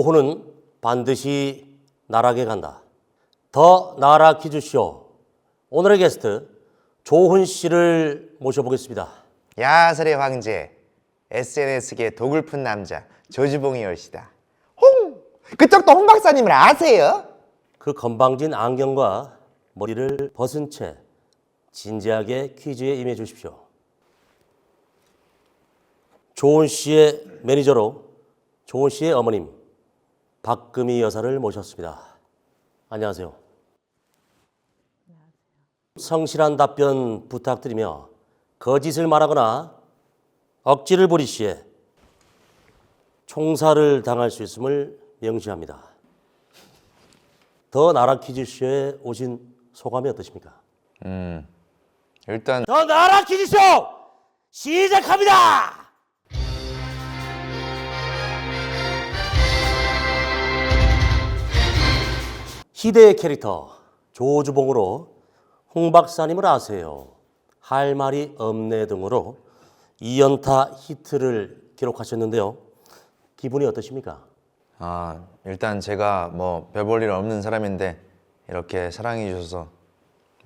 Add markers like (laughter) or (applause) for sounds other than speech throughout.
조호는 반드시 나락에 간다. 더 나라 퀴즈쇼 오늘의 게스트 조훈 씨를 모셔보겠습니다. 야설의 황제 SNS계 독을 푼 남자 조주봉이 열시다 홍! 그쪽도 홍 박사님을 아세요? 그 건방진 안경과 머리를 벗은 채 진지하게 퀴즈에 임해 주십시오. 조은 씨의 매니저로 조은 씨의 어머님 박금희 여사를 모셨습니다. 안녕하세요. 성실한 답변 부탁드리며 거짓을 말하거나 억지를 부릴 시에 총살을 당할 수 있음을 명시합니다. 더 나라 퀴즈쇼에 오신 소감이 어떠십니까? 일단 더 나라 퀴즈쇼 시작합니다. 희대의 캐릭터 조주봉으로 홍 박사님을 아세요. 할 말이 없네 등으로 2연타 히트를 기록하셨는데요. 기분이 어떠십니까? 아 일단 제가 뭐 별 볼 일 없는 사람인데 이렇게 사랑해 주셔서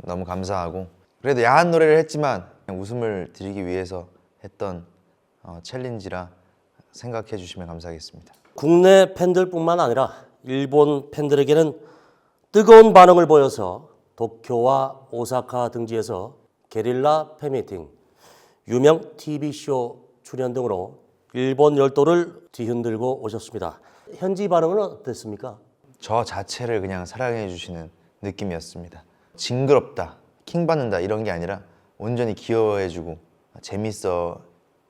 너무 감사하고 그래도 야한 노래를 했지만 웃음을 드리기 위해서 했던 어, 챌린지라 생각해 주시면 감사하겠습니다 국내 팬들뿐만 아니라 일본 팬들에게는 뜨거운 반응을 보여서 도쿄와 오사카 등지에서 게릴라 팬미팅, 유명 TV쇼 출연 등으로 일본 열도를 뒤흔들고 오셨습니다. 현지 반응은 어땠습니까? 저 자체를 그냥 사랑해 주시는 느낌이었습니다. 징그럽다, 킹 받는다 이런 게 아니라 온전히 귀여워해 주고 재밌어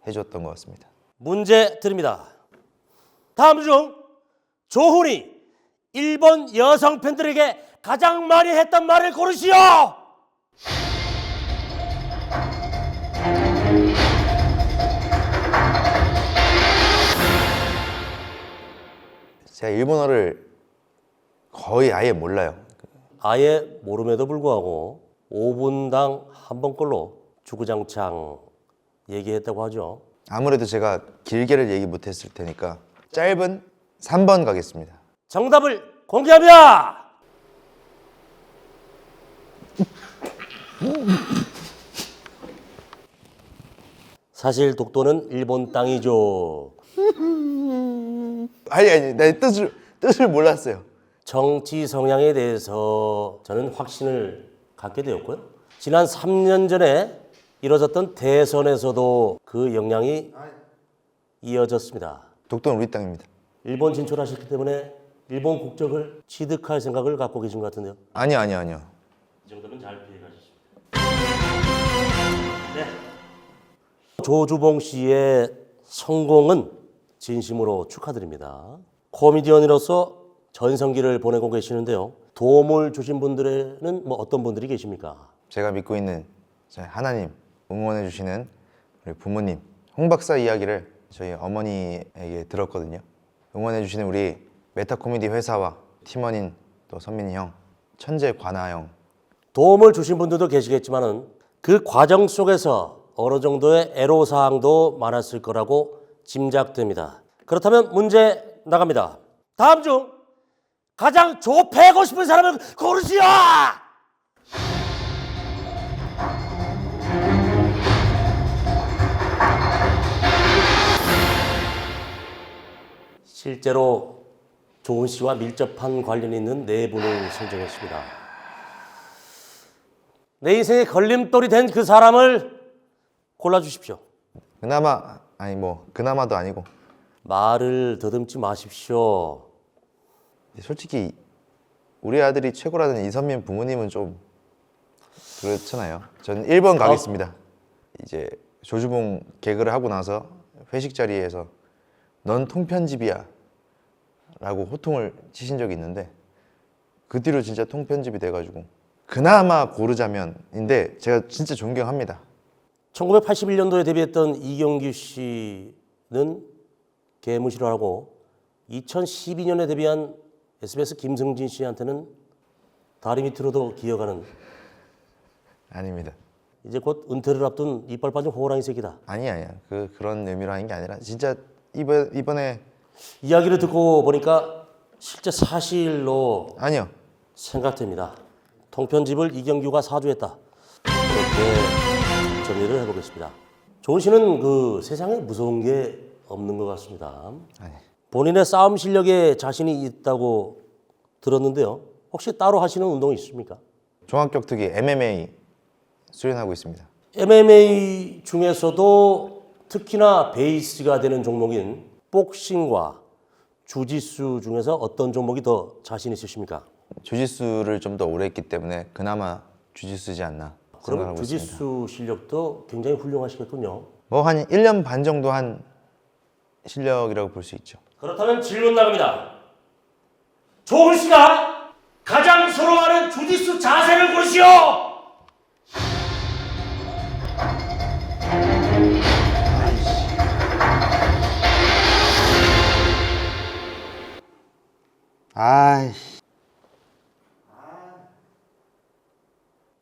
해줬던 것 같습니다. 문제 드립니다. 다음 중 조훈이 일본 여성 팬들에게 가장 많이 했던 말을 고르시오. 제가 일본어를 거의 아예 몰라요. 아예 모름에도 불구하고 5분당 한 번꼴로 주구장창 얘기했다고 하죠. 아무래도 제가 길게를 얘기 못했을 테니까 짧은 3번 가겠습니다. 정답을 공개합니다. 사실 독도는 일본 땅이죠. 아니 아니 내 뜻을 뜻을 몰랐어요. 정치 성향에 대해서 저는 확신을 갖게 되었고요. 지난 3년 전에 이뤄졌던 대선에서도 그 영향이 이어졌습니다. 독도는 우리 땅입니다. 일본 진출하셨기 때문에 일본 국적을 취득할 생각을 갖고 계신 것 같은데요. 아니요 아니요 아니요. 이 정도면 잘 피해가셨습니다. 네. 조주봉 씨의 성공은 진심으로 축하드립니다. 코미디언으로서 전성기를 보내고 계시는데요. 도움을 주신 분들에는 뭐 어떤 분들이 계십니까? 제가 믿고 있는 저희 하나님 응원해 주시는 우리 부모님 홍 박사 이야기를 저희 어머니에게 들었거든요. 응원해 주시는 우리 메타 코미디 회사와 팀원인 또 선민이 형, 천재 관아 형, 도움을 주신 분들도 계시겠지만은 그 과정 속에서 어느 정도의 애로 사항도 많았을 거라고 짐작됩니다. 그렇다면 문제 나갑니다. 다음 중 가장 좁히고 싶은 사람을 고르시오. 실제로 조은 씨와 밀접한 관련이 있는 네 분을 선정했습니다. 내 인생의 걸림돌이 된 그 사람을 골라주십시오. 그나마 아니 뭐 그나마도 아니고 말을 더듬지 마십시오. 솔직히 우리 아들이 최고라는 이선민 부모님은 좀 그렇잖아요. 저는 1번 가겠습니다. 이제 조주봉 개그를 하고 나서 회식 자리에서 넌 통편집이야 라고 호통을 치신 적이 있는데 그 뒤로 진짜 통편집이 돼가지고 그나마 고르자면인데 제가 진짜 존경합니다. 1981년도에 데뷔했던 이경규 씨는 개무시를 하고 2012년에 데뷔한 SBS 김승진 씨한테는 다리 밑으로도 기어가는 아닙니다. 이제 곧 은퇴를 앞둔 이빨 빠진 호랑이 새끼다. 아니 아니야. 그 그런 의미로 하는 게 아니라 진짜 이번 이번에 이야기를 듣고 보니까 실제 사실로 아니요. 생각됩니다. 통편집을 이경규가 사주했다. 그렇게 정리를 해보겠습니다. 조은 씨는 그 세상에 무서운 게 없는 것 같습니다. 아니. 본인의 싸움 실력에 자신이 있다고 들었는데요. 혹시 따로 하시는 운동이 있습니까? 종합격투기 MMA 수련하고 있습니다. MMA 중에서도 특히나 베이스가 되는 종목인 복싱과 주짓수 중에서 어떤 종목이 더 자신 있으십니까? 주짓수를 좀 더 오래 했기 때문에 그나마 주짓수지 않나 그럼 생각하고 있습니다. 주짓수 실력도 굉장히 훌륭하시겠군요. 뭐 한 1년 반 정도 한 실력이라고 볼 수 있죠. 그렇다면 질문 나갑니다. 조은 씨가 가장 선호하는 주짓수 자세를 고르시오.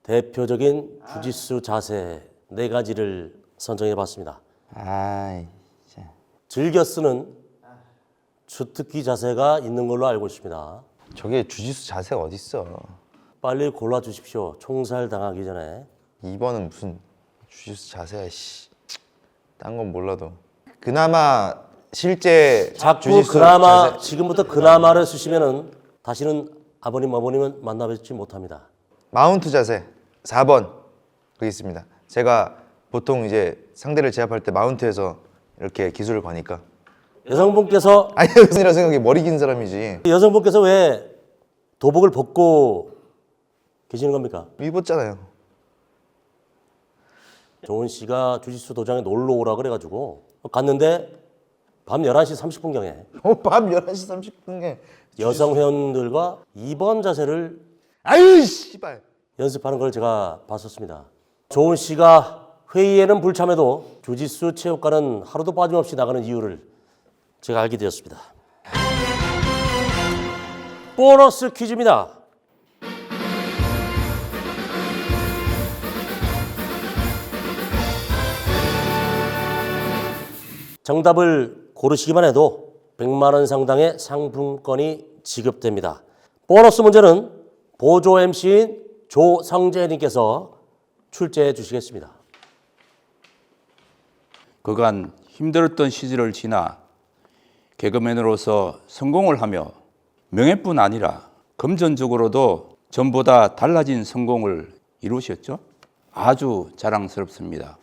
대표적인 주짓수 자세 네 가지를 선정해 봤습니다. 진짜. 즐겨 쓰는 주특기 자세가 있는 걸로 알고 있습니다. 저게 주짓수 자세가 어딨어. 빨리 골라 주십시오. 총살 당하기 전에. 2번은 무슨 주짓수 자세야 씨. 딴 건 몰라도. 그나마 실제 자꾸 주짓수 그나마 자세- 지금부터 그나마를 쓰시면은 다시는 아버님 어머님은 만나뵙지 못합니다. 마운트 자세 4번 그게 있습니다. 제가 보통 이제 상대를 제압할 때 마운트에서 이렇게 기술을 거니까 여성분께서 (laughs) 아니 무슨이라 생각해 머리 긴 사람이지 여성분께서 왜 도복을 벗고 계시는 겁니까? 입었잖아요. 조은 씨가 주짓수 도장에 놀러 오라 그래가지고 갔는데 밤 11시 30분경에 어, 밤 11시 30분에 여성 회원들과 2번 자세를 아유 씨발 연습하는 걸 제가 봤었습니다. 조은 씨가 회의에는 불참해도 주짓수 체육관은 하루도 빠짐없이 나가는 이유를 제가 알게 되었습니다. 보너스 퀴즈입니다. 정답을 고르시기만 해도 100만 원 상당의 상품권이 지급됩니다. 보너스 문제는 보조 MC인 조성재님께서 출제해 주시겠습니다. 그간 힘들었던 시절을 지나 개그맨으로서 성공을 하며 명예뿐 아니라 금전적으로도 전보다 달라진 성공을 이루셨죠? 아주 자랑스럽습니다.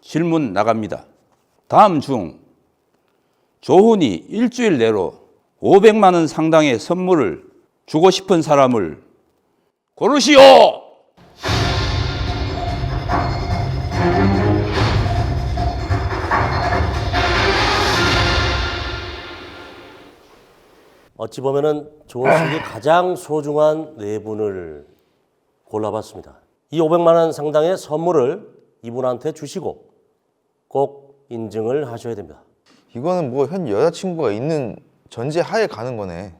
질문 나갑니다. 다음 중 조훈이 일주일 내로 500만 원 상당의 선물을 주고 싶은 사람을 고르시오! 어찌 보면은 씨에게 가장 소중한 네 분을 골라봤습니다. 이 500만 원 상당의 선물을 이분한테 주시고 꼭 인증을 하셔야 됩니다. 이거는 뭐 현 여자친구가 있는 전제 하에 가는 거네.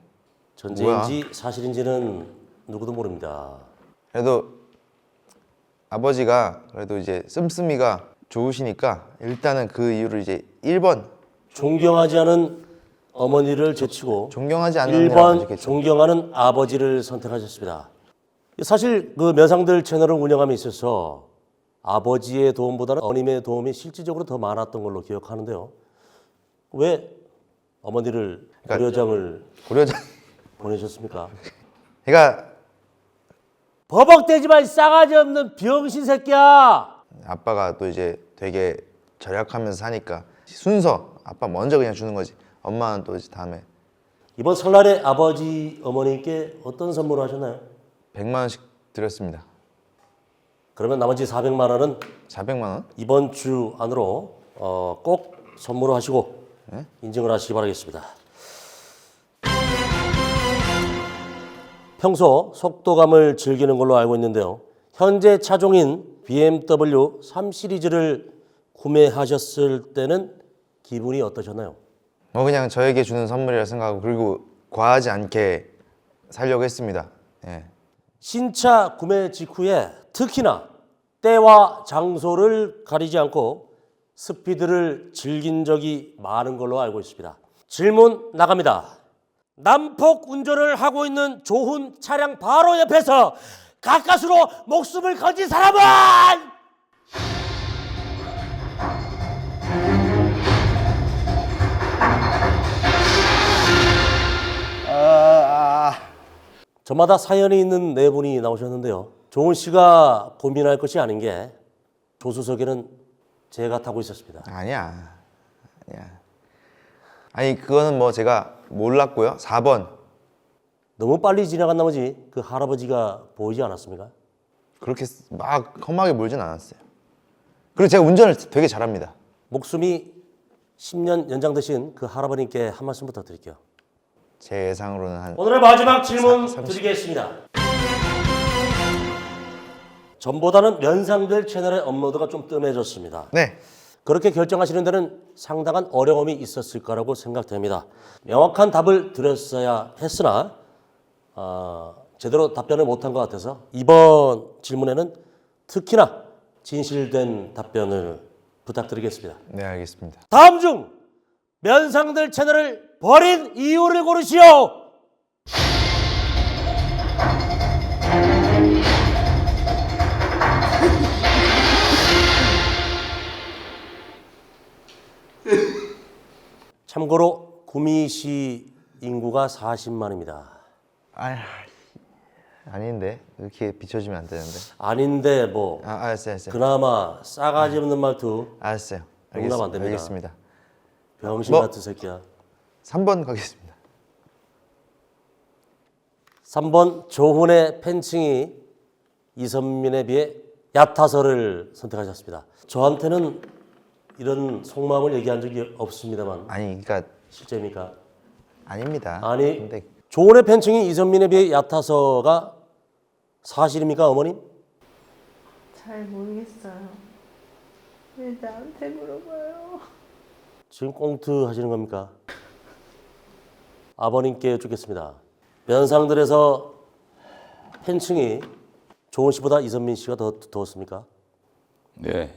전제인지 사실인지는 누구도 모릅니다. 그래도 아버지가 그래도 이제 씀씀이가 좋으시니까 일단은 그 이유를 이제 1번 존경하지 않은 어머니를 제치고 존경하지 않는 애라고 1번 하겠죠. 존경하는 아버지를 선택하셨습니다. 사실 그 면상들 채널을 운영함에 있어서 아버지의 도움보다는 어머님의 도움이 실질적으로 더 많았던 걸로 기억하는데요. 왜 어머니를 그러니까 고려장을 고려자 보내셨습니까? (laughs) 그러니까 버벅대지 마, 이 싸가지 없는 병신 새끼야! 아빠가 또 이제 되게 절약하면서 사니까 순서 아빠 먼저 그냥 주는 거지. 엄마는 또 이제 다음에 이번 설날에 아버지, 어머니께 어떤 선물을 하셨나요? 100만 원씩 드렸습니다. 그러면 나머지 400만 원은 400만 원? 이번 주 안으로 어, 꼭 선물을 하시고 인증을 하시기 바라겠습니다. 평소 속도감을 즐기는 걸로 알고 있는데요. 현재 차종인 BMW 3 시리즈를 구매하셨을 때는 기분이 어떠셨나요? 뭐 그냥 저에게 주는 선물이라 생각하고 그리고 과하지 않게 살려고 했습니다. 예. 신차 구매 직후에 특히나 때와 장소를 가리지 않고 스피드를 즐긴 적이 많은 걸로 알고 있습니다. 질문 나갑니다. 난폭 운전을 하고 있는 조훈 차량 바로 옆에서 가까스로 목숨을 건진 사람은 저마다 사연이 있는 네 분이 나오셨는데요. 조훈 씨가 고민할 것이 아닌 게 조수석에는 제가 타고 있었습니다. 아니야. 아니야. 아니 그거는 뭐 제가 몰랐고요. 4번 너무 빨리 지나간 나머지 그 할아버지가 보이지 않았습니까? 그렇게 막 험하게 몰진 않았어요. 그리고 제가 운전을 되게 잘합니다. 목숨이 10년 연장되신 그 할아버님께 한 말씀 부탁드릴게요. 제 예상으로는 한 오늘의 마지막 질문 삼- 삼십. 드리겠습니다. 전보다는 면상들 채널의 업로드가 좀 뜸해졌습니다. 네. 그렇게 결정하시는 데는 상당한 어려움이 있었을 거라고 생각됩니다. 명확한 답을 드렸어야 했으나 어, 제대로 답변을 못한 것 같아서 이번 질문에는 특히나 진실된 답변을 부탁드리겠습니다. 네, 알겠습니다. 다음 중 면상들 채널을 버린 이유를 고르시오. 참고로 구미시 인구가 40만입니다. 아, 아닌데 이렇게 비춰지면 안 되는데. 아닌데 뭐 아, 알았어요, 알았어요. 그나마 싸가지 없는 말투 알았어요. 농담 안. 됩니다. 알겠습니다. 병신 뭐? 같은 새끼야. 3번 가겠습니다. 3번 조훈의 팬층이 이선민에 비해 얕아서를 선택하셨습니다. 저한테는 이런 속마음을 얘기한 적이 없습니다만 아니, 그러니까 실제입니까? 아닙니다. 아니 근데 조훈의 팬층이 이선민에 비해 얕아서가 사실입니까 어머님? 잘 모르겠어요. 왜 나한테 물어봐요? 지금 꽁트 하시는 겁니까? 아버님께 여쭙겠습니다. 면상들에서 팬층이 조훈 씨보다 이선민 씨가 더 두터웠습니까? 네.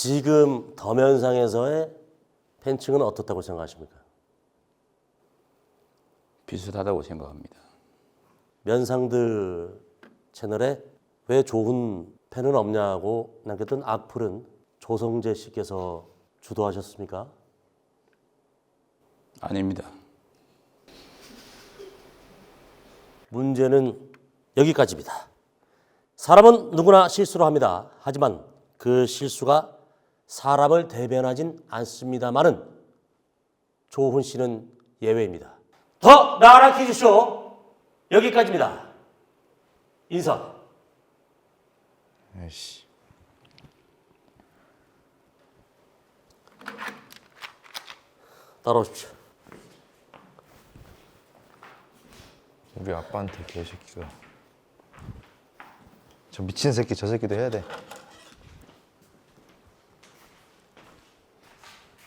지금 더면상에서의 팬층은 어떻다고 생각하십니까? 비슷하다고 생각합니다. 면상들 채널에 왜 좋은 팬은 없냐고 남겼던 악플은 조성재 씨께서 주도하셨습니까? 아닙니다. 문제는 여기까지입니다. 사람은 누구나 실수를 합니다. 하지만 그 실수가 사람을 대변하진 않습니다만은 조훈 씨는 예외입니다. 더 나아라 퀴즈쇼 여기까지입니다. 인사. 아이씨. 따라오십시오. 우리 아빠한테 개새끼가 저 미친 새끼 저 새끼도 해야 돼.